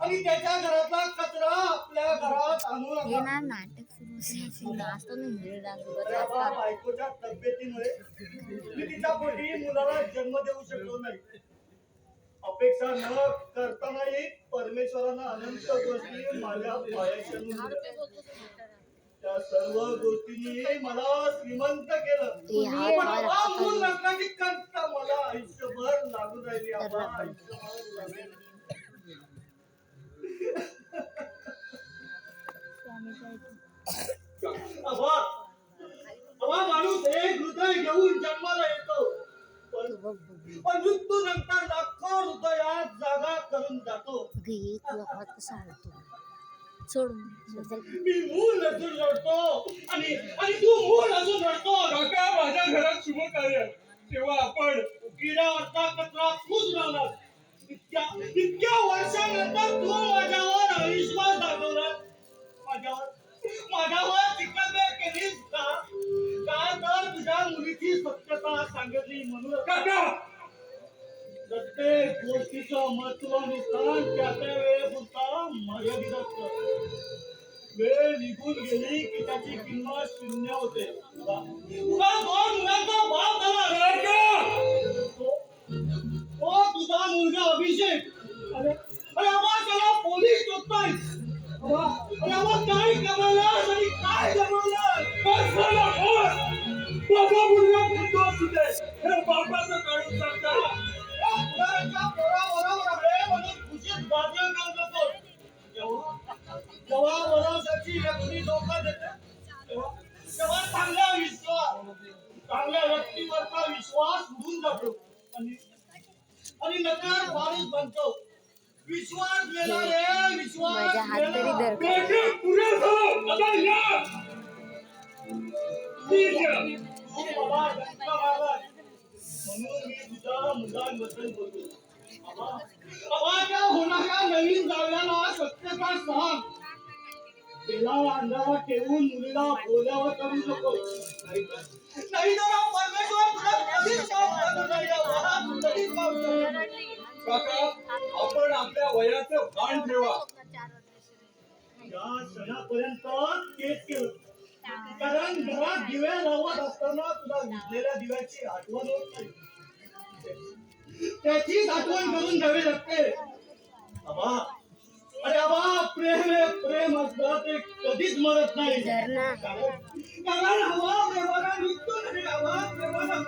आणि त्याच्या घरातला कचरा आपल्या घरात आणू तब्येतीमुळे मुलाला जन्म देऊ शकलो नाही. अपेक्षा न करतानाही परमेश्वरानं अनंत गोष्टी माझ्या. त्या सर्व गोष्टींनी मला श्रीमंत केलं. मूल आयुष्यभर लागून राहिली. पण पण मृत्यू नंतर लाखो हृदयात जागा करून जातो. घे तुला कसा आवडतो. मी मूल अजून रडतो आणि आणि तू मूल अजून रडतो. काका माझ्या घरात शुभ कार्य. तेव्हा आपण किड्यावरचा कचरा तूच राहणार. इतक्या इतक्या वर्षानंतर तू माझ्यावर अविश्वास दाखवला सत्यता सांगितली म्हणून काका प्रत्येक गोष्टीचं महत्त्व आणि स्थान त्या त्या वेळेपुरता मर्यादित असतं. वेळ निघून गेली की त्याची किंमत शून्य होते. तुला तुला दोन मुलांचा बाप झाला. तो तो तुझा मुलगा अभिषेक. अरे अरे आम्हा त्याला पोलीस शोधताय. अरे आम्हा काय कमवलं आणि काय जमवलं बस झाला बस. हे बापाचं काढून चांगल्या व्यक्तीवरचा विश्वास उडून जातो. आणि आणि नकार माणूस बनतो. विश्वास गेला रे विश्वास गेला. धर. काका पुढे जाऊ आता या ठीक आहे. तू मला धक्का मारलास. म्हणून मी तुझ्या मुलांबद्दल होणाऱ्या नवीन सत्यता त्याला ठेवून मुलीला बोलावं करू नको. नाही तर परमेश्वर तुला कधीच माफ नाही, कधीच माफ काका आपण आपल्या वयाचं भान ठेवा. या क्षणापर्यंत तेच केलं. कारण घरात दिव्या लावत असताना तुला विजलेल्या दिव्याची आठवण होत नाही. त्याचीच आठवण करून घ्यावी लागते. आबा. अरे आबा प्रेम आहे प्रेम असलं ते कधीच मरत नाही. कारण हवा प्रेमाला मृत्यू नाही हवा प्रेमाला